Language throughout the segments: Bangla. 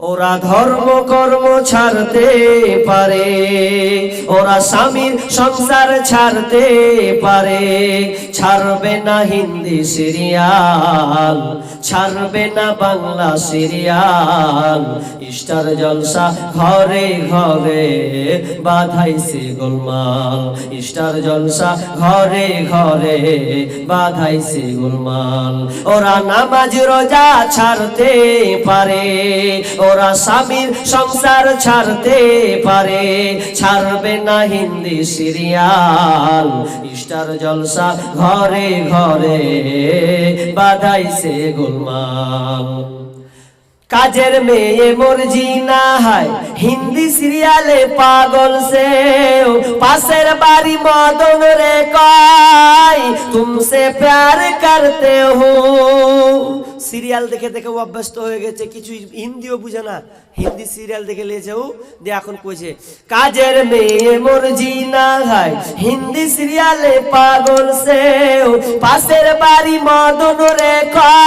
ওরা ধর্ম কর্ম ছাড়তে পারে। ওরা স্বামীর সংসার ছাড়তে পারে। ছাড়বে না হিন্দি সিরিয়াল, ছাড়বে না বাংলা সিরিয়াল। স্টার জলসা ঘরে ঘরে বাধাইছে গোলমাল। স্টার জলসা ঘরে ঘরে বাধাইছে গোলমাল। ওরা নামাজ রোজা ছাড়তে পারে, ওরা স্বামীর সংসার ছাড়তে পারে। ছাড়বে না হিন্দি সিরিয়াল। স্টার জলসা ঘরে ঘরে বাধাইছে গোলমাল। কাজের মেয়ে মর্জি না হয়, হিন্দি সিরিয়ালে পাগল সে পাশের বাড়ি মদন রে কয়, তুমসে প্যার করতে হো। সিরিয়াল দেখে দেখে ও অভ্যস্ত হয়ে গেছে কিছু হিন্দিও বুঝে না। হিন্দি সিরিয়াল দেখে লিয়েছে ও, দিয়ে এখন কইছে, কাজের মেয়ে মোর না হয়, হিন্দি সিরিয়ালে পাগল সে পাশের বাড়ি মদন রে কয়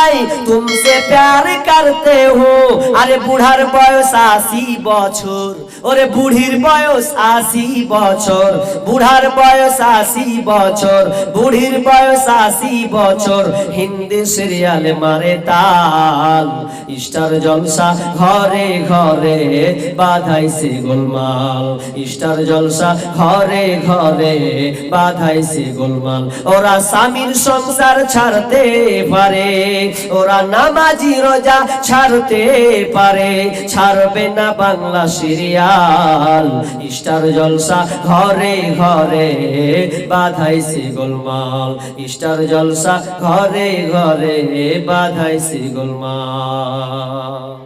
তুমসে প্যার করতে হো আরে বুড়ার বয়স আশি বছর ওরে বুড়ির বয়স আশি বছর বুড়ার বয়স আশি বছর বুড়ির বয়স আশি বছর হিন্দি সিরিয়ালে মারে তাল স্টার জলসা ঘরে ঘরে বাধাইছে গোলমাল স্টার জলসা ঘরে ঘরে বাধাই বাধাইছে গোলমাল ওরা স্বামীর সংসার ছাড়তে পারে ওরা নামাজি রোজা ছাড়তে পারে, ছাড়বে না বাংলা সিরিয়াল। ইস্টার জলসা ঘরে ঘরে বাধাইছে গোলমাল। ইস্টার জলসা ঘরে ঘরে বাধাইছে গোলমাল।